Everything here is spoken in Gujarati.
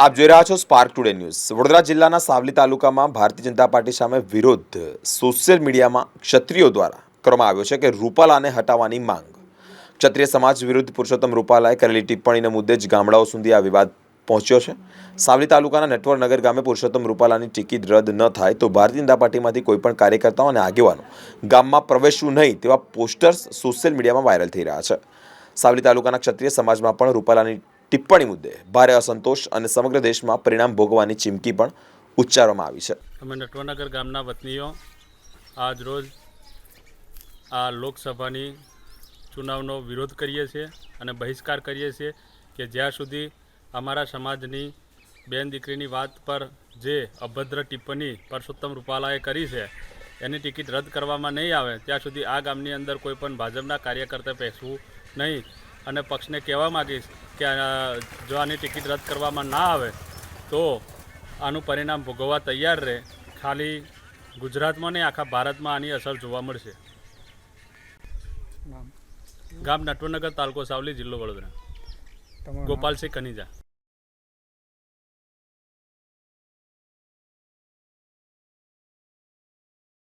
આપ જોઈ રહ્યા છો સ્પાર્ક ટુડે ન્યૂઝ વડોદરા જિલ્લાના સાવલી તાલુકામાં ભારતીય જનતા પાર્ટી સામે વિરોધ સોશિયલ મીડિયામાં ક્ષત્રિયો દ્વારા કરવામાં આવ્યો છે કે રૂપાલાને હટાવવાની માંગ. ક્ષત્રિય સમાજ વિરુદ્ધ પુરુષોત્તમ રૂપાલાએ કરેલી ટિપ્પણીને મુદ્દે જ ગામડાઓ સુધી આ વિવાદ પહોંચ્યો છે. સાવલી તાલુકાના નટવર નગર ગામે પુરુષોત્તમ રૂપાલાની ટિકિટ રદ ન થાય તો ભારતીય જનતા પાર્ટીમાંથી કોઈ પણ કાર્યકર્તાઓ અને આગેવાનો ગામમાં પ્રવેશવું નહીં તેવા પોસ્ટર્સ સોશિયલ મીડિયામાં વાયરલ થઈ રહ્યા છે. સાવલી તાલુકાના ક્ષત્રિય સમાજમાં પણ રૂપાલાની ટિપ્પણી મુદ્દે ભારે અસંતોષ અને સમગ્ર દેશમાં પરિણામ ભોગવવાની ચીમકી પણ ઉચ્ચારવામાં આવી છે. અમે નટવરનગર ગામના વતનીઓ, આજ રોજ આ લોકસભાની ચુનાવનો વિરોધ કરીએ છીએ અને બહિષ્કાર કરીએ છીએ કે જ્યાં સુધી અમારા સમાજની બેન દીકરીની વાત પર જે અભદ્ર ટિપ્પણી પરસોત્તમ રૂપાલાએ કરી છે, એની ટિકિટ રદ કરવામાં નહીં આવે, ત્યાં સુધી આ ગામની અંદર કોઈ પણ ભાજપના કાર્યકર્તા બેસવું નહીં. અને પક્ષને કહેવા માગીશ કે જો આની ટિકિટ રદ કરવામાં ના આવે તો આનું પરિણામ ભોગવવા તૈયાર રહે. ખાલી ગુજરાતમાં ને આખા ભારતમાં આની અસર જોવા મળશે. ગામ નટવરનગર તાલુકો સાવલી જિલ્લો વડોદરા. ગોપાલસિંહ કનીજા.